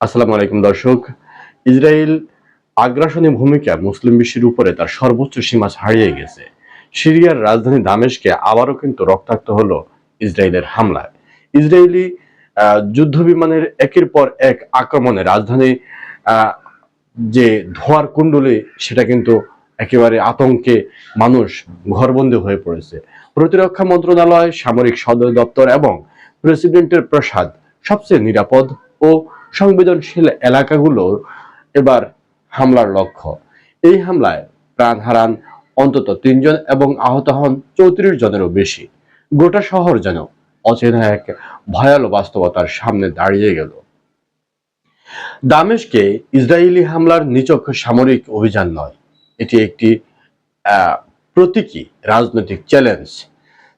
আসসালামু আলাইকুম দর্শক। ইসরায়েল আগ্রাসনী ভূমিকা মুসলিম বিশ্বের উপরে তার সর্বোচ্চ সীমা ছাড়িয়ে গেছে। সিরিয়ার রাজধানী দামেশকে আবারও কিন্তু রক্তাক্ত হলো ইসরায়েলের হামলায়। ইসরায়েলি আহ, যুদ্ধ বিমানের একের পর এক আক্রমণে রাজধানী যে ধোয়ার কুণ্ডলী সেটা কিন্তু একেবারে আতঙ্কে মানুষ ঘরবন্দি হয়ে পড়েছে। প্রতিরক্ষা মন্ত্রণালয় সামরিক সদর দপ্তর এবং প্রেসিডেন্টের প্রাসাদ সবচেয়ে নিরাপদ ও সংবেদনশীল এলাকাগুলোর এবার হামলার লক্ষ্য। এই হামলায় প্রাণ হারান অন্তত তিনজন এবং আহত হন চৌত্রিশ জনেরও বেশি। গোটা শহর যেন অচেনা এক ভয়াল বাস্তবতার সামনে দাঁড়িয়ে গেল। দামেশকে ইসরায়েলি হামলার নিচক সামরিক অভিযান নয়, এটি একটি প্রতীকী রাজনৈতিক চ্যালেঞ্জ।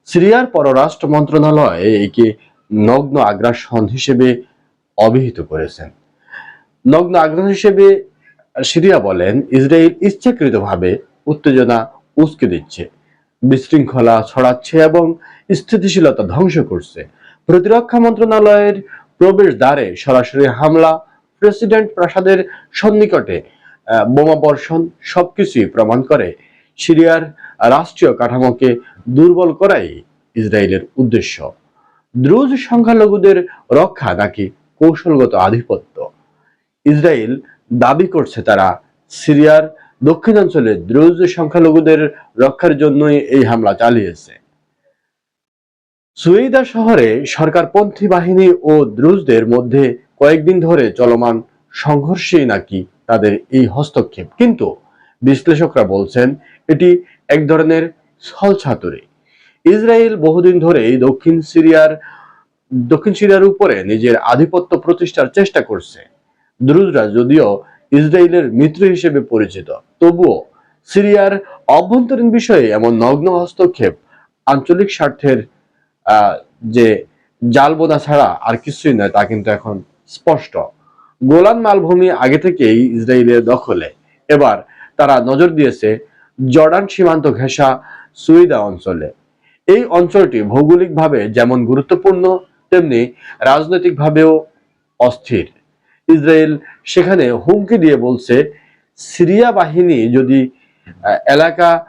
সিরিয়ার পররাষ্ট্র মন্ত্রণালয় একে নগ্ন আগ্রাসন হিসেবে অভিহিত করেছেন। নগ্ন আগ্রাসন হিসেবে সিরিয়া বলেন, ইসরায়েল ইচ্ছাকৃতভাবে উত্তেজনা উস্কে দিচ্ছে, বিশৃঙ্খলা ছড়াচ্ছে এবং স্থিতিশীলতা ধ্বংস করছে। প্রতিরক্ষা মন্ত্রণালয়ের প্রবেশ দ্বারে সরাসরি হামলা, প্রেসিডেন্ট প্রাসাদের সন্নিকটে বোমা বর্ষণ সবকিছুই প্রমাণ করে। সিরিয়ার রাষ্ট্রীয় কাঠামোকে দুর্বল করাই ইসরায়েলের উদ্দেশ্য। দ্রুজ সংখ্যালঘুদের রক্ষা নাকি কৌশলগত আধিপত্য। ইসরায়েল দাবি করছে তারা সিরিয়ার দক্ষিণাঞ্চলে দ্রুজ সংখ্যালঘুদের রক্ষার জন্যই এই হামলা চালিয়েছে। সুয়েদা শহরে সরকারপন্থী বাহিনী ও দ্রুজদের মধ্যে কয়েকদিন ধরে চলমান সংঘর্ষেই নাকি তাদের এই হস্তক্ষেপ। কিন্তু বিশ্লেষকরা বলছেন, এটি এক ধরনের ছলছাতুরি। ইসরায়েল বহুদিন ধরেই দক্ষিণ সিরিয়ার দক্ষিণ সিরিয়ার উপরে নিজের আধিপত্য প্রতিষ্ঠার চেষ্টা করছে। দ্রুজরা যদিও ইসরায়েলের মিত্র হিসেবে পরিচিত, তবুও সিরিয়ার অভ্যন্তরীণ বিষয়ে এমন নগ্ন হস্তক্ষেপ আঞ্চলিক স্বার্থের যে জালবোনা ছাড়া আর কিছুই নয় তা কিন্তু এখন স্পষ্ট। গোলান মালভূমি আগে থেকেই ইসরায়েলের দখলে। এবার তারা নজর দিয়েছে জর্ডান সীমান্ত ঘেঁষা সুইদা অঞ্চলে। এই অঞ্চলটি ভৌগোলিকভাবে যেমন গুরুত্বপূর্ণ তেমনি রাজনৈতিকভাবেও অস্থির। ইসরায়েল সেখানে হুমকি দিয়ে বলছে, সিরিয়া বাহিনী যদি এলাকা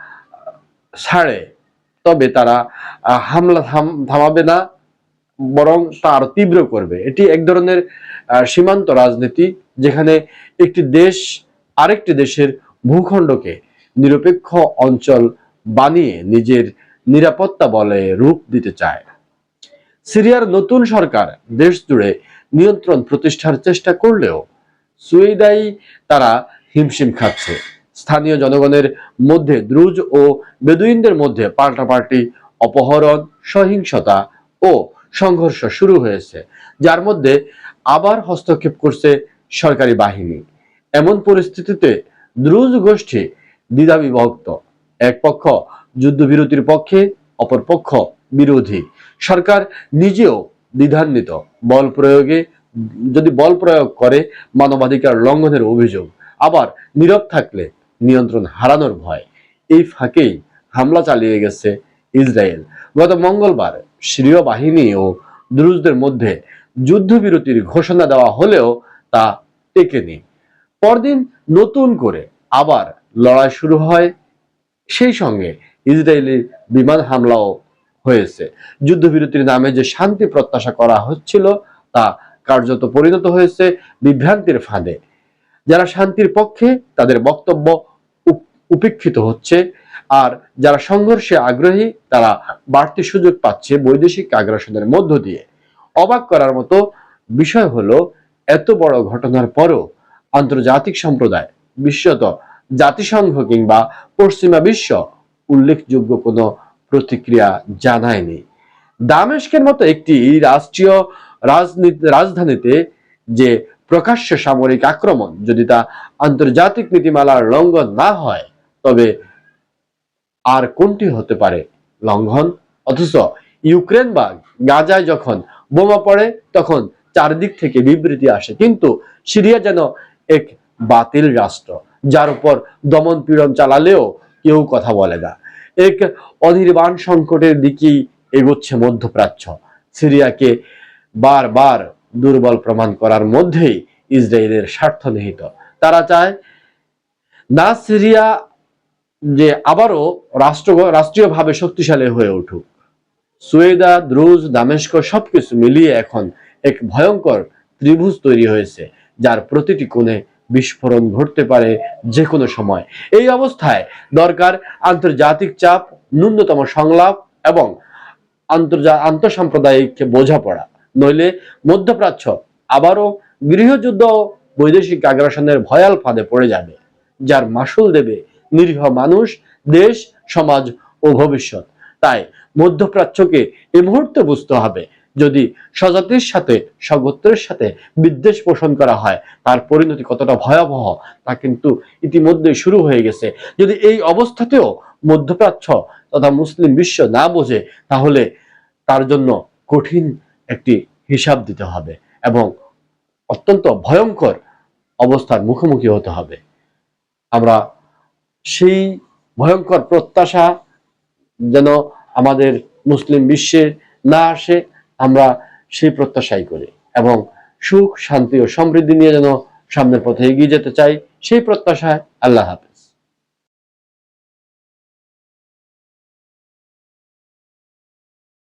ছাড়ে, তবে তারা হামলা থাম- থামাবে না, বরং তা আরও তীব্র করবে। এটি এক ধরনের সীমান্ত রাজনীতি, যেখানে একটি দেশ আরেকটি দেশের ভূখণ্ডকে নিরপেক্ষ অঞ্চল বানিয়ে নিজের নিরাপত্তা বলে রূপ দিতে চায়। সিরিয়ার নতুন সরকার দেশ জুড়ে নিয়ন্ত্রণ প্রতিষ্ঠার চেষ্টা করলেও সুইদাই তারা হিমশিম খাচ্ছে। স্থানীয় জনগণের মধ্যে দ্রুজ ও বেদুইনদের মধ্যে পাল্টাপাল্টি অপহরণ, সহিংসতা ও সংঘর্ষ শুরু হয়েছে, যার মধ্যে আবার হস্তক্ষেপ করছে সরকারি বাহিনী। এমন পরিস্থিতিতে দ্রুজ গোষ্ঠী দ্বিধাবিভক্ত। এক পক্ষ যুদ্ধবিরতির পক্ষে অপর পক্ষ বিরোধী। সরকার নিজেও দ্বিধান্বিত। বল প্রয়োগে, যদি বল প্রয়োগ করে মানবাধিকার লঙ্ঘনের অভিযোগ, আবার নীরব থাকলে নিয়ন্ত্রণ হারানোর ভয়। এই ফাঁকেই হামলা চালিয়ে গেছে ইসরায়েল। গত মঙ্গলবার সিরীয় বাহিনী ও দ্রুজদের মধ্যে যুদ্ধবিরতির ঘোষণা দেওয়া হলেও তা টেকেনি। পরদিন নতুন করে আবার লড়াই শুরু হয়। সেই সঙ্গে ইসরায়েলি বিমান হামলাও হয়েছে। যুদ্ধবিরতির নামে যে শান্তি প্রত্যাশা করা হচ্ছিল, তা কার্যত পরিণত হয়েছে বিভ্রান্তির ফাঁদে। যারা শান্তির পক্ষে, তাদের বক্তব্য উপ- উপেক্ষিত হচ্ছে। আর যারা সংঘর্ষে আগ্রহী, তারা বাড়তি সুযোগ পাচ্ছে বৈদেশিক আগ্রাসনের মধ্য দিয়ে। অবাক করার মতো বিষয় হলো, এত বড় ঘটনার পরও আন্তর্জাতিক সম্প্রদায় বিশ্বত জাতিসংঘ কিংবা পশ্চিমা বিশ্ব উল্লেখযোগ্য কোনো প্রতিক্রিয়া জানায়নি। দামেস্কের মতো একটি রাষ্ট্রীয় রাজধানীতে যে প্রকাশ্য সামরিক আক্রমণ, যদি তা আন্তর্জাতিক নীতিমালার লঙ্ঘন না হয়, তবে আর কোনটি হতে পারে লঙ্ঘন? অথচ ইউক্রেন বা গাজায় যখন বোমা পড়ে, তখন চারদিক থেকে বিবৃতি আসে। কিন্তু সিরিয়া যেন এক বাতিল রাষ্ট্র, যার উপর দমন পীড়ন চালালেও কেউ কথা বলে না। এক অনির্বাণ সংকটের দিকেই এগোচ্ছে মধ্যপ্রাচ্য। সিরিয়াকে বারবার দুর্বল প্রমাণ করার মধ্যেই ইসরায়েলের স্বার্থ নিহিত। তারা চায় না সিরিয়া যে আবারও রাষ্ট্র রাষ্ট্রীয়ভাবে শক্তিশালী হয়ে উঠুক। সুয়েদা, দ্রুজ, দামেস্ক সবকিছু মিলিয়ে এখন এক ভয়ঙ্কর ত্রিভুজ তৈরি হয়েছে, যার প্রতিটি কোণে বিস্ফোরণ ঘটতে পারে যে কোনো সময়। এই অবস্থায় দরকার আন্তর্জাতিক চাপ, ন্যূনতম সংলাপ এবং আন্তর্জা, আন্তঃসাম্প্রদায়িক বোঝাপড়া। নইলে মধ্যপ্রাচ্য আবারও গৃহযুদ্ধ বৈদেশিক আগ্রাসনের ভয়াল ফাঁদে পড়ে যাবে, যার মাসুল দেবে নিরীহ মানুষ, দেশ, সমাজ ও ভবিষ্যৎ। তাই মধ্যপ্রাচ্যকে এই মুহূর্তে বুঝতে হবে যদি স্বজাতির সাথে, স্বগোত্রের সাথে বিদ্বেষ পোষণ করা হয়, তার পরিণতি কতটা ভয়াবহ, তা কিন্তু ইতিমধ্যে শুরু হয়ে গেছে। যদি এই অবস্থাতেও মধ্যপ্রাচ্য তথা মুসলিম বিশ্ব না বোঝে, তাহলে তার জন্য কঠিন একটি হিসাব দিতে হবে এবং অত্যন্ত ভয়ঙ্কর অবস্থার মুখোমুখি হতে হবে। আমরা সেই ভয়ঙ্কর প্রত্যাশা যেন আমাদের মুসলিম বিশ্বে না আসে আমরা সেই প্রত্যাশাই করি এবং সুখ, শান্তি ও সমৃদ্ধি নিয়ে যেন সামনের পথে এগিয়ে যেতে চাই, সেই প্রত্যাশায় আল্লাহ হাফেজ।